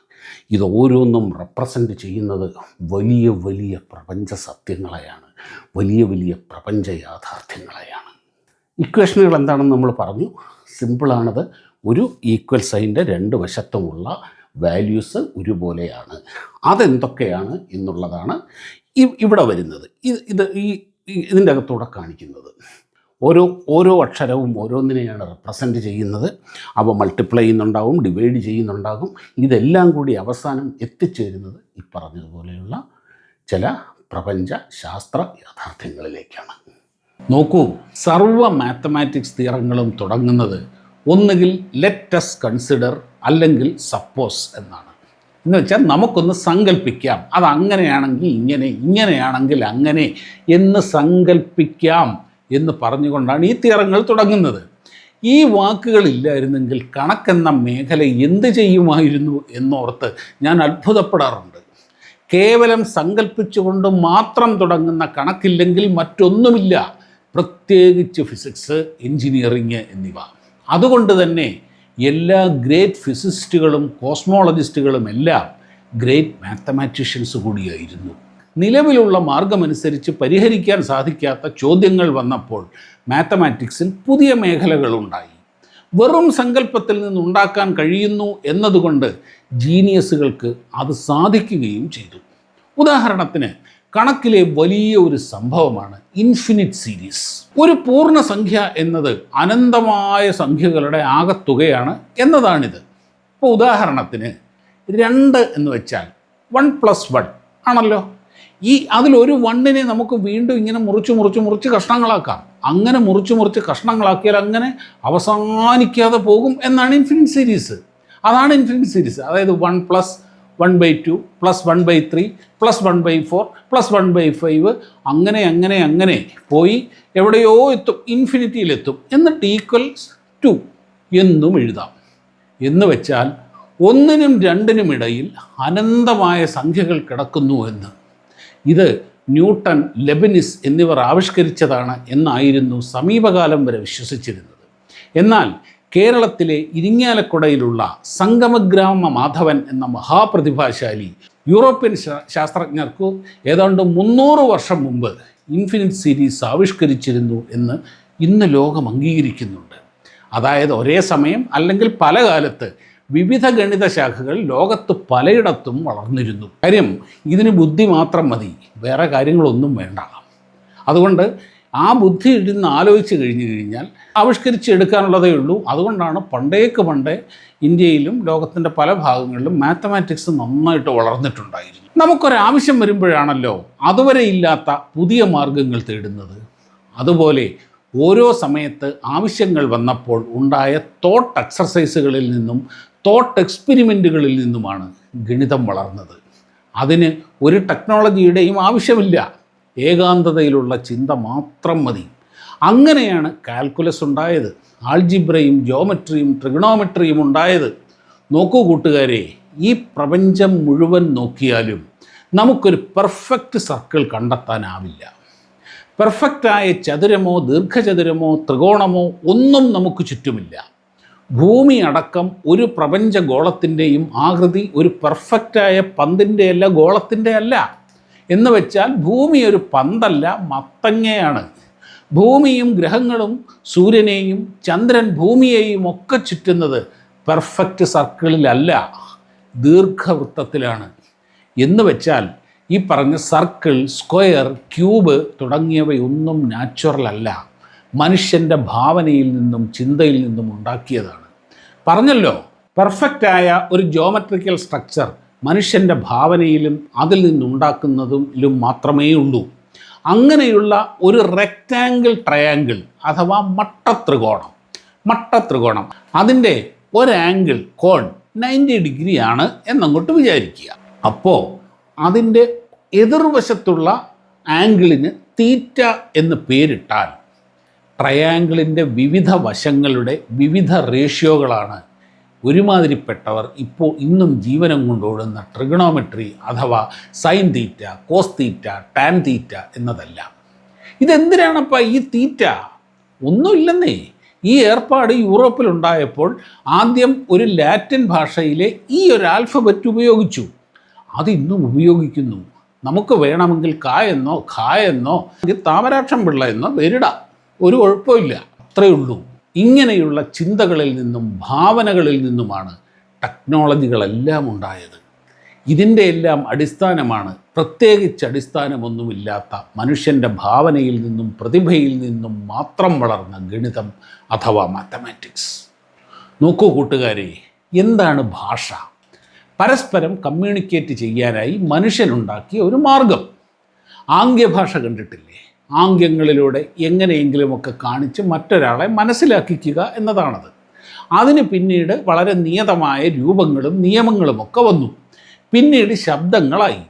Speaker 1: ഇത് ഓരോന്നും റെപ്രസെന്റ് ചെയ്യുന്നത് വലിയ വലിയ പ്രപഞ്ച സത്യങ്ങളെയാണ്. വലിയ വലിയ പ്രപഞ്ച യാഥാർത്ഥ്യങ്ങളെയാണ്. ഇക്വേഷനുകൾ എന്താണെന്ന് നമ്മൾ പറഞ്ഞു. സിമ്പിളാണത് ഒരു ഈക്വൽ സൈന്റെ രണ്ട് വശത്തുമുള്ള വാല്യൂസ് ഒരുപോലെയാണ്. അതെന്തൊക്കെയാണ് എന്നുള്ളതാണ് ഇവിടെ വരുന്നത്. ഇത് ഇത് ഈ- ഇതിന്റെ അകത്തൂടെ കാണിക്കുന്നത്. ഓരോ ഓരോ അക്ഷരവും ഓരോന്നിനെയാണ് റെപ്രസെന്റ് ചെയ്യുന്നത്. അവ മൾട്ടിപ്ലൈ ചെയ്യുന്നുണ്ടാകും ഡിവൈഡ് ചെയ്യുന്നുണ്ടാകും. ഇതെല്ലാം കൂടി അവസാനം എത്തിച്ചേരുന്നത് ഈ പറഞ്ഞതുപോലെയുള്ള ചില പ്രപഞ്ച ശാസ്ത്ര യാഥാർത്ഥ്യങ്ങളിലേക്കാണ്. നോക്കൂ സർവ മാത്തമാറ്റിക്സ് തിയറങ്ങളും തുടങ്ങുന്നത് ഒന്നുകിൽ ലെറ്റസ് കൺസിഡർ അല്ലെങ്കിൽ സപ്പോസ് എന്നാണ്. എന്ന് വെച്ചാൽ നമുക്കൊന്ന് സങ്കല്പിക്കാം അത് അങ്ങനെയാണെങ്കിൽ ഇങ്ങനെ ഇങ്ങനെയാണെങ്കിൽ അങ്ങനെ എന്ന് സങ്കല്പിക്കാം എന്ന് പറഞ്ഞുകൊണ്ടാണ് ഈ തിയറങ്ങൾ തുടങ്ങുന്നത്. ഈ വാക്കുകളില്ലായിരുന്നെങ്കിൽ കണക്കെന്ന മേഖല എന്ത് ചെയ്യുമായിരുന്നു എന്നോർത്ത് ഞാൻ അത്ഭുതപ്പെടാറുണ്ട്. കേവലം സങ്കല്പിച്ചുകൊണ്ട് മാത്രം തുടങ്ങുന്ന കണക്കില്ലെങ്കിൽ മറ്റൊന്നുമില്ല. പ്രത്യേകിച്ച് ഫിസിക്സ് എഞ്ചിനീയറിങ് എന്നിവ. അതുകൊണ്ട് തന്നെ എല്ലാ ഗ്രേറ്റ് ഫിസിസ്റ്റുകളും കോസ്മോളജിസ്റ്റുകളും എല്ലാം ഗ്രേറ്റ് മാത്തമാറ്റീഷ്യൻസ് കൂടിയായിരുന്നു. നിലവിലുള്ള മാർഗമനുസരിച്ച് പരിഹരിക്കാൻ സാധിക്കാത്ത ചോദ്യങ്ങൾ വന്നപ്പോൾ മാത്തമാറ്റിക്സിൽ പുതിയ മേഖലകളുണ്ടായി. വെറും സങ്കല്പത്തിൽ നിന്നുണ്ടാക്കാൻ കഴിയുന്നു എന്നതുകൊണ്ട് ജീനിയസുകൾക്ക് അത് സാധിക്കുകയും ചെയ്തു. ഉദാഹരണത്തിന് കണക്കിലെ വലിയ ഒരു സംഭവമാണ് ഇൻഫിനിറ്റ് സീരീസ്. ഒരു പൂർണസംഖ്യ എന്നത് അനന്തമായ സംഖ്യകളുടെ ആകത്തുകയാണ് എന്നതാണിത്. ഇപ്പോൾ ഉദാഹരണത്തിന് രണ്ട് എന്ന് വെച്ചാൽ വൺ പ്ലസ് വൺ ആണല്ലോ. ഈ അതിലൊരു വണ്ണിനെ നമുക്ക് വീണ്ടും ഇങ്ങനെ മുറിച്ച് മുറിച്ച് മുറിച്ച് കഷ്ണങ്ങളാക്കാം. അങ്ങനെ മുറിച്ച് മുറിച്ച് കഷ്ണങ്ങളാക്കിയാൽ അങ്ങനെ അവസാനിക്കാതെ പോകും എന്നാണ് ഇൻഫിനിറ്റ് സീരീസ് അതാണ് ഇൻഫിനിറ്റ് സീരീസ് അതായത് one plus one by two plus one by three plus one by four plus one by five അങ്ങനെ അങ്ങനെ അങ്ങനെ പോയി എവിടെയോ എത്തും. ഇൻഫിനിറ്റിയിലെത്തും എന്നിട്ട് ഈക്വൽസ് ടു എന്നും എഴുതാം. എന്ന് വെച്ചാൽ ഒന്നിനും രണ്ടിനും ഇടയിൽ അനന്തമായ സംഖ്യകൾ കിടക്കുന്നു എന്ന്. ഇത് ന്യൂട്ടൺ ലെബനിസ് എന്നിവർ ആവിഷ്കരിച്ചതാണ് എന്നായിരുന്നു സമീപകാലം വരെ വിശ്വസിച്ചിരുന്നത്. എന്നാൽ കേരളത്തിലെ ഇരിങ്ങാലക്കുടയിലുള്ള സംഗമഗ്രാമ മാധവൻ എന്ന മഹാപ്രതിഭാശാലി യൂറോപ്യൻ ശാസ്ത്രജ്ഞർക്ക് ഏതാണ്ട് മുന്നൂറ് വർഷം മുമ്പ് ഇൻഫിനിറ്റ് സീരീസ് ആവിഷ്കരിച്ചിരുന്നു എന്ന് ഇന്ന് ലോകം അംഗീകരിക്കുന്നുണ്ട്. അതായത് ഒരേ സമയം അല്ലെങ്കിൽ പല കാലത്ത് വിവിധ ഗണിത ശാഖകൾ ലോകത്ത് പലയിടത്തും വളർന്നിരുന്നു. കാര്യം ഇതിന് ബുദ്ധി മാത്രം മതി. വേറെ കാര്യങ്ങളൊന്നും വേണ്ട. അതുകൊണ്ട് ആ ബുദ്ധി ഇരുന്ന് ആലോചിച്ച് കഴിഞ്ഞു കഴിഞ്ഞാൽ ആവിഷ്കരിച്ചെടുക്കാനുള്ളതേ ഉള്ളൂ. അതുകൊണ്ടാണ് പണ്ടേക്ക് പണ്ടേ ഇന്ത്യയിലും ലോകത്തിന്റെ പല ഭാഗങ്ങളിലും മാത്തമാറ്റിക്സ് നന്നായിട്ട് വളർന്നിട്ടുണ്ടായിരുന്നു നമുക്കൊരാവശ്യം വരുമ്പോഴാണല്ലോ അതുവരെ ഇല്ലാത്ത പുതിയ മാർഗങ്ങൾ തേടുന്നത്. അതുപോലെ ഓരോ സമയത്ത് ആവശ്യങ്ങൾ വന്നപ്പോൾ ഉണ്ടായ തോട്ട് എക്സർസൈസുകളിൽ നിന്നും തോട്ട് എക്സ്പെരിമെന്റുകളിൽ നിന്നുമാണ് ഗണിതം വളർന്നത്. അതിന് ഒരു ടെക്നോളജിയുടെയും ആവശ്യമില്ല. ഏകാന്തതയിലുള്ള ചിന്ത മാത്രം മതി. അങ്ങനെയാണ് കാൽക്കുലസ് ഉണ്ടായത്. ആൾജിബ്രയും ജോമെട്രിയും ട്രിഗണോമെട്രിയും ഉണ്ടായത്. നോക്കൂ കൂട്ടുകാരെ ഈ പ്രപഞ്ചം മുഴുവൻ നോക്കിയാലും നമുക്കൊരു പെർഫെക്റ്റ് സർക്കിൾ കണ്ടെത്താനാവില്ല. പെർഫെക്റ്റായ ചതുരമോ ദീർഘചതുരമോ ത്രികോണമോ ഒന്നും നമുക്ക് ചുറ്റുമില്ല. ഭൂമി അടക്കം ഒരു പ്രപഞ്ച ഗോളത്തിന്റെയും ആകൃതി ഒരു പെർഫെക്റ്റായ പന്തിന്റെ അല്ല ഗോളത്തിന്റെ അല്ല എന്ന് വെച്ചാൽ ഭൂമി ഒരു പന്തല്ല മത്തങ്ങയാണ്. ഭൂമിയും ഗ്രഹങ്ങളും സൂര്യനെയും ചന്ദ്രൻ ഭൂമിയെയും ഒക്കെ ചുറ്റുന്നത് പെർഫെക്റ്റ് സർക്കിളിലല്ല ദീർഘവൃത്തത്തിലാണ്. എന്ന് വെച്ചാൽ ഈ പറഞ്ഞ സർക്കിൾ സ്ക്വയർ ക്യൂബ് തുടങ്ങിയവയൊന്നും നാച്ചുറൽ അല്ല മനുഷ്യന്റെ ഭാവനയിൽ നിന്നും ചിന്തയിൽ നിന്നും ഉണ്ടാക്കിയതാണ്. പറഞ്ഞല്ലോ. പെർഫെക്റ്റായ ഒരു ജോമെട്രിക്കൽ സ്ട്രക്ചർ മനുഷ്യന്റെ ഭാവനയിലും അതിൽ നിന്നുണ്ടാക്കുന്നതിലും മാത്രമേ ഉള്ളൂ. അങ്ങനെയുള്ള ഒരു റെക്റ്റാങ്കിൾ ട്രയാങ്കിൾ അഥവാ മട്ടത്രികോണം മട്ടത്രികോണം. അതിന്റെ ഒരു ആംഗിൾ കോൺ നയന്റി ഡിഗ്രി ആണ് എന്നങ്ങോട്ട് വിചാരിക്കുക. അപ്പോൾ അതിന്റെ എതിർവശത്തുള്ള ആംഗിളിന് തീറ്റ എന്ന് പേരിട്ടാൽ ട്രയാങ്കിളിന്റെ വിവിധ വശങ്ങളുടെ വിവിധ റേഷ്യോകളാണ് ഒരുമാതിരിപ്പെട്ടവർ ഇപ്പോൾ ഇന്നും ജീവനം കൊണ്ടോടുന്ന ട്രിഗണോമെട്രി അഥവാ sine theta cos theta tan theta എന്നതല്ല. ഇതെന്തിനാണപ്പോൾ ഈ തീറ്റ ഒന്നുമില്ലെന്നേ. ഈ ഏർപ്പാട് യൂറോപ്പിലുണ്ടായപ്പോൾ ആദ്യം ഒരു ലാറ്റിൻ ഭാഷയിലെ ഈ ഒരു ആൽഫബറ്റ് ഉപയോഗിച്ചു. അതിന്നും ഉപയോഗിക്കുന്നു. നമുക്ക് വേണമെങ്കിൽ കായെന്നോ ഖായെന്നോ താമരാക്ഷം പിള്ള എന്നോ പേരിടാം. ഒരു കുഴപ്പമില്ല. അത്രയേ ഉള്ളൂ. ഇങ്ങനെയുള്ള ചിന്തകളിൽ നിന്നും ഭാവനകളിൽ നിന്നുമാണ് ടെക്നോളജികളെല്ലാം ഉണ്ടായത്. ഇതിന്റെ എല്ലാം അടിസ്ഥാനമാണ് പ്രത്യേകിച്ച് അടിസ്ഥാനമൊന്നുമില്ലാത്ത മനുഷ്യന്റെ ഭാവനയിൽ നിന്നും പ്രതിഭയിൽ നിന്നും മാത്രം വളർന്ന ഗണിതം അഥവാ മാത്തമാറ്റിക്സ് നോക്കൂ കൂട്ടുകാരെ എന്താണ് ഭാഷ? പരസ്പരം കമ്മ്യൂണിക്കേറ്റ് ചെയ്യാനായി മനുഷ്യനുണ്ടാക്കിയ ഒരു മാർഗം. ആംഗ്യഭാഷ കണ്ടിട്ടില്ലേ? ആംഗ്യങ്ങളിലൂടെ എങ്ങനെയെങ്കിലുമൊക്കെ കാണിച്ച് മറ്റൊരാളെ മനസ്സിലാക്കിക്കുക എന്നതാണത്. അതിന് പിന്നീട് വളരെ നിയതമായ രൂപങ്ങളും നിയമങ്ങളുമൊക്കെ വന്നു. പിന്നീട് ശബ്ദങ്ങളായി.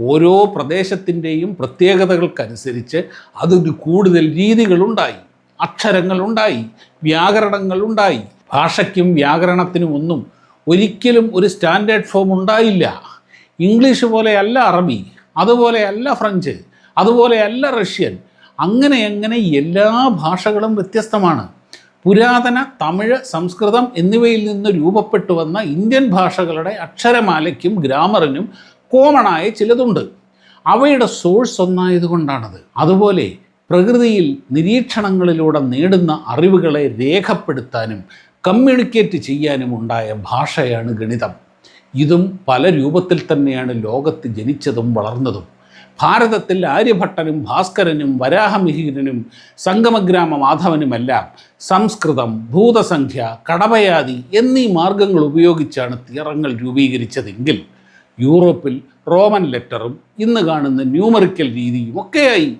Speaker 1: ഓരോ പ്രദേശത്തിന്റെയും പ്രത്യേകതകൾക്കനുസരിച്ച് അതിന് കൂടുതൽ രീതികളുണ്ടായി. അക്ഷരങ്ങളുണ്ടായി. വ്യാകരണങ്ങളുണ്ടായി. ഭാഷയ്ക്കും വ്യാകരണത്തിനും ഒന്നും ഒരിക്കലും ഒരു സ്റ്റാൻഡേർഡ് ഫോം ഉണ്ടായില്ല. ഇംഗ്ലീഷ് പോലെയല്ല അറബി. അതുപോലെയല്ല ഫ്രഞ്ച്. അതുപോലെയല്ല റഷ്യൻ. അങ്ങനെ അങ്ങനെ എല്ലാ ഭാഷകളും വ്യത്യസ്തമാണ്. പുരാതന തമിഴ് സംസ്കൃതം എന്നിവയിൽ നിന്ന് രൂപപ്പെട്ടു വന്ന ഇന്ത്യൻ ഭാഷകളുടെ അക്ഷരമാലയ്ക്കും ഗ്രാമറിനും കോമണായ ചിലതുണ്ട്. അവയുടെ സോഴ്സ് ഒന്നായതുകൊണ്ടാണത്. അതുപോലെ പ്രകൃതിയിൽ നിരീക്ഷണങ്ങളിലൂടെ നേടുന്ന അറിവുകളെ രേഖപ്പെടുത്താനും കമ്മ്യൂണിക്കേറ്റ് ചെയ്യാനും ഉണ്ടായ ഭാഷയാണ് ഗണിതം. ഇതും പല രൂപത്തിൽ തന്നെയാണ് ലോകത്ത് ജനിച്ചതും വളർന്നതും. ഭാരതത്തിൽ ആര്യഭട്ടനും ഭാസ്കരനും വരാഹമിഹിരനും സംഗമഗ്രാമ മാധവനുമെല്ലാം സംസ്കൃതം ഭൂതസംഖ്യ കടവയാതി എന്നീ മാർഗങ്ങൾ ഉപയോഗിച്ചാണ് തിയറങ്ങൾ രൂപീകരിച്ചതെങ്കിൽ യൂറോപ്പിൽ റോമൻ ലെറ്ററും ഇന്ന് കാണുന്ന ന്യൂമറിക്കൽ രീതിയും ഒക്കെയായി.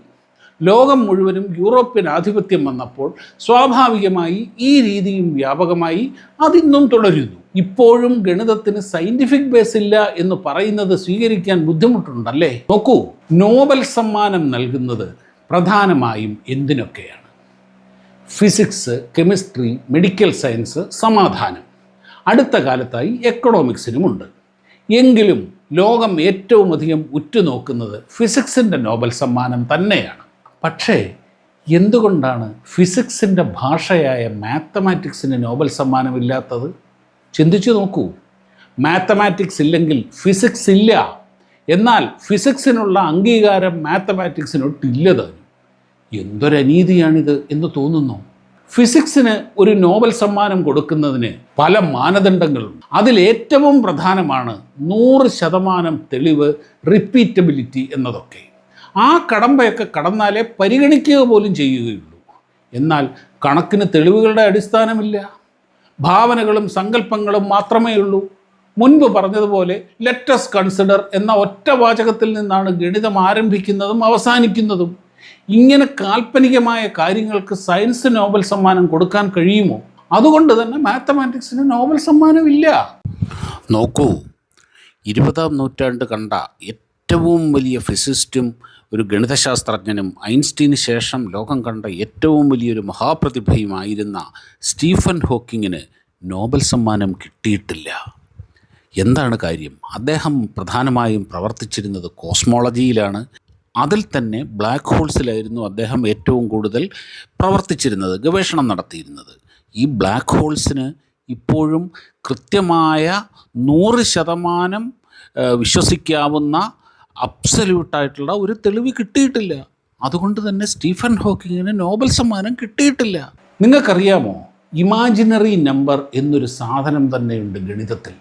Speaker 1: ലോകം മുഴുവനും യൂറോപ്യൻ ആധിപത്യം വന്നപ്പോൾ സ്വാഭാവികമായി ഈ രീതിയും വ്യാപകമായി അതിന്നും തുടരുന്നു. ഇപ്പോഴും ഗണിതത്തിന് സയന്റിഫിക് ബേസ് ഇല്ല എന്ന് പറയുന്നത് സ്വീകരിക്കാൻ ബുദ്ധിമുട്ടുണ്ടല്ലേ? നോക്കൂ നോബൽ സമ്മാനം നൽകുന്നത് പ്രധാനമായും എന്തിനൊക്കെയാണ്? ഫിസിക്സ് കെമിസ്ട്രി മെഡിക്കൽ സയൻസ് സമാധാനം. അടുത്ത കാലത്തായി എക്കണോമിക്സിനുമുണ്ട് എങ്കിലും ലോകം ഏറ്റവും അധികം ഉറ്റുനോക്കുന്നത് ഫിസിക്സിന്റെ നോബൽ സമ്മാനം തന്നെയാണ്. പക്ഷേ എന്തുകൊണ്ടാണ് ഫിസിക്സിന്റെ ഭാഷയായ മാത്തമാറ്റിക്സിന് നോബൽ സമ്മാനമില്ലാത്തത്? ചിന്തിച്ചു നോക്കൂ. മാത്തമാറ്റിക്സ് ഇല്ലെങ്കിൽ ഫിസിക്സ് ഇല്ല. എന്നാൽ ഫിസിക്സിനുള്ള അംഗീകാരം മാത്തമാറ്റിക്സിനൊട്ടില്ല താനും. എന്തൊരനീതിയാണിത് എന്ന് തോന്നുന്നു. ഫിസിക്സിന് ഒരു നോബൽ സമ്മാനം കൊടുക്കുന്നതിന് പല മാനദണ്ഡങ്ങളുണ്ട്. അതിലേറ്റവും പ്രധാനമാണ് നൂറ് ശതമാനം തെളിവ് റിപ്പീറ്റബിലിറ്റി എന്നതൊക്കെ. ആ കടമ്പയൊക്കെ കടന്നാലേ പരിഗണിക്കുക പോലും ചെയ്യുകയുള്ളൂ. എന്നാൽ കണക്കിന് തെളിവുകളുടെ അടിസ്ഥാനമില്ല. ഭാവനകളും സങ്കല്പങ്ങളും മാത്രമേ ഉള്ളൂ. മുൻപ് പറഞ്ഞതുപോലെ ലെറ്റസ് കൺസിഡർ എന്ന ഒറ്റ വാചകത്തിൽ നിന്നാണ് ഗണിതം ആരംഭിക്കുന്നതും അവസാനിക്കുന്നതും. ഇങ്ങനെ കാൽപ്പനികമായ കാര്യങ്ങൾക്ക് സയൻസ് നോബൽ സമ്മാനം കൊടുക്കാൻ കഴിയുമോ? അതുകൊണ്ട് തന്നെ മാത്തമാറ്റിക്സിന് നോബൽ സമ്മാനമില്ല.
Speaker 2: നോക്കൂ ഇരുപതാം നൂറ്റാണ്ട് കണ്ട ഏറ്റവും വലിയ ഫിസിസ്റ്റും
Speaker 1: ഒരു ഗണിതശാസ്ത്രജ്ഞനും ഐൻസ്റ്റീന് ശേഷം ലോകം കണ്ട ഏറ്റവും വലിയൊരു മഹാപ്രതിഭയുമായിരുന്ന സ്റ്റീഫൻ ഹോക്കിങ്ങിന് നോബൽ സമ്മാനം കിട്ടിയിട്ടില്ല. എന്താണ് കാര്യം? അദ്ദേഹം പ്രധാനമായും പ്രവർത്തിച്ചിരുന്നത് കോസ്മോളജിയിലാണ്. അതിൽ തന്നെ ബ്ലാക്ക് ഹോൾസിലായിരുന്നു അദ്ദേഹം ഏറ്റവും കൂടുതൽ പ്രവർത്തിച്ചിരുന്നത് ഗവേഷണം നടത്തിയിരുന്നത്. ഈ ബ്ലാക്ക് ഹോൾസിന് ഇപ്പോഴും കൃത്യമായ നൂറ് ശതമാനം വിശ്വസിക്കാവുന്ന അബ്സല്യൂട്ടായിട്ടുള്ള ഒരു തെളിവ് കിട്ടിയിട്ടില്ല. അതുകൊണ്ട് തന്നെ സ്റ്റീഫൻ ഹോക്കിങ്ങിന് നോബൽ സമ്മാനം കിട്ടിയിട്ടില്ല. നിങ്ങൾക്കറിയാമോ ഇമാജിനറി നമ്പർ എന്നൊരു സാധനം തന്നെയുണ്ട് ഗണിതത്തിൽ.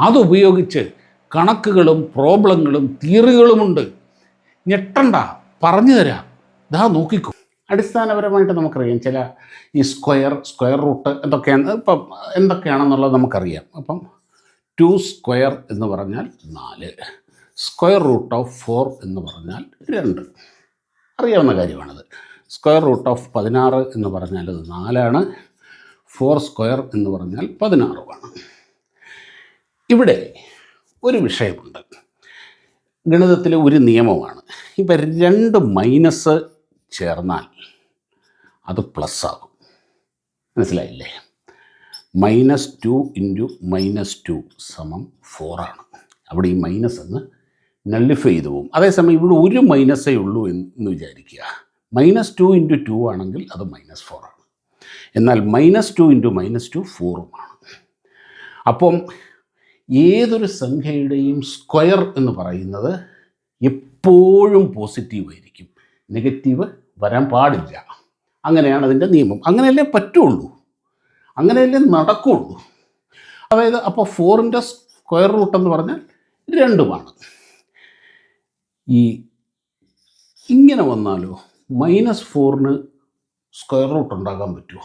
Speaker 1: അതുപയോഗിച്ച് കണക്കുകളും പ്രോബ്ലങ്ങളും തിയറികളുമുണ്ട്. ഞെട്ടണ്ട പറഞ്ഞു തരാം. ഇതാ നോക്കിക്കോ. അടിസ്ഥാനപരമായിട്ട് നമുക്കറിയാം ചില ഈ സ്ക്വയർ സ്ക്വയർ റൂട്ട് എന്തൊക്കെയാണ് ഇപ്പം എന്തൊക്കെയാണെന്നുള്ളത് നമുക്കറിയാം. അപ്പം ടു സ്ക്വയർ എന്ന് പറഞ്ഞാൽ നാല്. സ്ക്വയർ റൂട്ട് ഓഫ് ഫോർ എന്ന് പറഞ്ഞാൽ രണ്ട്. അറിയാവുന്ന കാര്യമാണത്. സ്ക്വയർ റൂട്ട് ഓഫ് പതിനാറ് എന്ന് പറഞ്ഞാൽ അത് നാലാണ്. ഫോർ സ്ക്വയർ എന്ന് പറഞ്ഞാൽ പതിനാറുമാണ്. ഇവിടെ ഒരു വിഷയമുണ്ട്. ഗണിതത്തിലെ ഒരു നിയമമാണ്. ഇപ്പം രണ്ട് മൈനസ് ചേർന്നാൽ അത് പ്ലസ് ആകും. മനസ്സിലായില്ലേ? Minus two into minus two സമം ഫോറാണ് അവിടെ ഈ മൈനസ് അങ്ങ് നള്ളിഫൈ ചെയ്തു പോകും അതേസമയം ഇവിടെ ഒരു മൈനസേ ഉള്ളൂ എന്ന് വിചാരിക്കുക. മൈനസ് ടു ഇന്റു ടു ആണെങ്കിൽ അത് മൈനസ് ഫോറാണ് എന്നാൽ minus two into minus two ഫോറുമാണ് അപ്പം ഏതൊരു സംഖ്യയുടെയും സ്ക്വയർ എന്ന് പറയുന്നത് എപ്പോഴും പോസിറ്റീവ് ആയിരിക്കും. നെഗറ്റീവ് വരാൻ പാടില്ല. അങ്ങനെയാണ് അതിന്റെ നിയമം. അങ്ങനെയല്ലേ പറ്റുള്ളൂ. അങ്ങനെയല്ലേ നടക്കുള്ളൂ. അതായത് അപ്പോൾ ഫോറിന്റെ സ്ക്വയർ റൂട്ട് എന്ന് പറഞ്ഞാൽ രണ്ടുമാണ്. ഈ ഇങ്ങനെ വന്നാലോ മൈനസ് ഫോറിന് സ്ക്വയർ റൂട്ട് ഉണ്ടാക്കാൻ പറ്റുമോ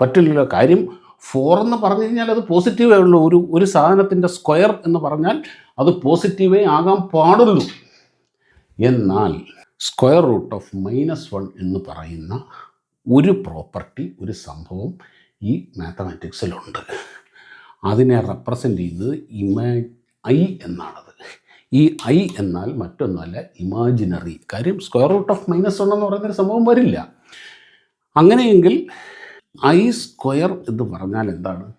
Speaker 1: പറ്റില്ലല്ലോ. കാര്യം ഫോർ എന്ന് പറഞ്ഞു കഴിഞ്ഞാൽ അത് പോസിറ്റീവേ ഉള്ളൂ ഒരു ഒരു സാധനത്തിന്റെ സ്ക്വയർ എന്ന് പറഞ്ഞാൽ അത് പോസിറ്റീവേ ആകാൻ പാടുള്ളൂ. എന്നാൽ square root of minus one എന്ന് പറയുന്ന ഒരു പ്രോപ്പർട്ടി ഒരു സംഭവം ഈ മാത്തമാറ്റിക്സിലുണ്ട് അതിനെ റെപ്രസെന്റ് ചെയ്യുന്നത് ഇമാ ഐ എന്നാണത്. ഈ ഐ എന്നാൽ മറ്റൊന്നുമല്ല ഇമാജിനറി. കാര്യം square root of minus one എന്ന് പറയുന്നൊരു സംഭവം വരില്ല. അങ്ങനെയെങ്കിൽ ഐ സ്ക്വയർ എന്ന് പറഞ്ഞാൽ എന്താണ്?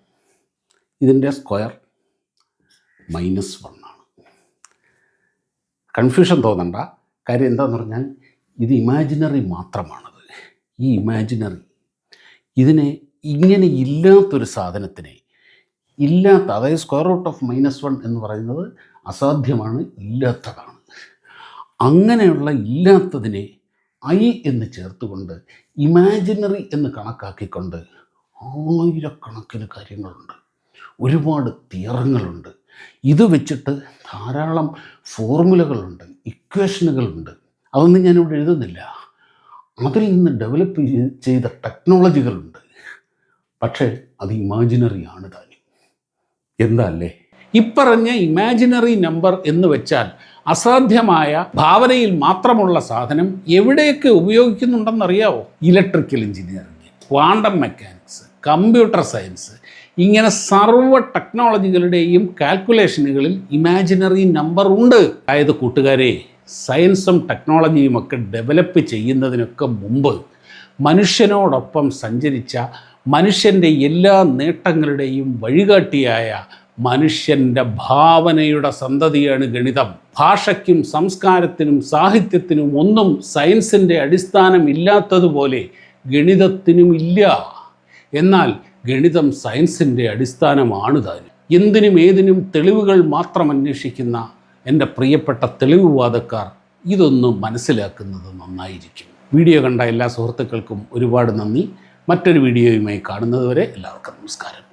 Speaker 1: ഇതിന്റെ സ്ക്വയർ മൈനസ് വൺ ആണ്. കൺഫ്യൂഷൻ തോന്നണ്ട. കാര്യം എന്താന്ന് പറഞ്ഞാൽ ഇത് ഇമാജിനറി മാത്രമാണത്. ഈ ഇമാജിനറി ഇതിനെ ഇങ്ങനെ ഇല്ലാത്തൊരു സാധനത്തിനെ ഇല്ലാത്ത അതായത് square root of minus one എന്ന് പറയുന്നത് അസാധ്യമാണ് ഇല്ലാത്തതാണ്. അങ്ങനെയുള്ള ഇല്ലാത്തതിനെ ഐ എന്ന് ചേർത്തുകൊണ്ട് ഇമാജിനറി എന്ന് കണക്കാക്കിക്കൊണ്ട് ആയിരക്കണക്കിന് കാര്യങ്ങളുണ്ട്. ഒരുപാട് തിയറങ്ങളുണ്ട്. ഇത് വെച്ചിട്ട് ധാരാളം ഫോർമുലകളുണ്ട് ഇക്വേഷനുകളുണ്ട്. അതൊന്നും ഞാനിവിടെ എഴുതുന്നില്ല. അതിൽ നിന്ന് ഡെവലപ്പ് ചെയ്ത ടെക്നോളജികളുണ്ട്. പക്ഷേ അത് ഇമാജിനറി ആണ് താനും. എന്താ അല്ലേ? ഇപ്പറഞ്ഞ ഇമാജിനറി നമ്പർ എന്ന് വെച്ചാൽ അസാധ്യമായ ഭാവനയിൽ മാത്രമുള്ള സാധനം എവിടെയൊക്കെ ഉപയോഗിക്കുന്നുണ്ടെന്നറിയാവോ? Electrical engineering quantum mechanics computer science ഇങ്ങനെ സർവ ടെക്നോളജികളുടെയും കാൽക്കുലേഷനുകളിൽ ഇമാജിനറി നമ്പർ ഉണ്ട്. അതായത് കൂട്ടുകാരെ സയൻസും ടെക്നോളജിയും ഒക്കെ ഡെവലപ്പ് ചെയ്യുന്നതിനൊക്കെ മുമ്പ് മനുഷ്യനോടൊപ്പം സഞ്ചരിച്ച മനുഷ്യന്റെ എല്ലാ നേട്ടങ്ങളുടെയും വഴികാട്ടിയായ മനുഷ്യന്റെ ഭാവനയുടെ സന്തതിയാണ് ഗണിതം. ഭാഷയ്ക്കും സംസ്കാരത്തിനും സാഹിത്യത്തിനും ഒന്നും സയൻസിന്റെ അടിസ്ഥാനം ഇല്ലാത്തതുപോലെ ഗണിതത്തിനും ഇല്ല. എന്നാൽ ഗണിതം സയൻസിന്റെ അടിസ്ഥാനമാണ് താനും. എന്തിനും ഏതിനും തെളിവുകൾ മാത്രം അന്വേഷിക്കുന്ന എന്റെ പ്രിയപ്പെട്ട തെളിവുവാദക്കാർ ഇതൊന്ന് മനസ്സിലാക്കുന്നത് നന്നായിരിക്കും. വീഡിയോ കണ്ട എല്ലാ സുഹൃത്തുക്കൾക്കും ഒരുപാട് നന്ദി. മറ്റൊരു വീഡിയോയുമായി കാണുന്നതുവരെ എല്ലാവർക്കും നമസ്കാരം.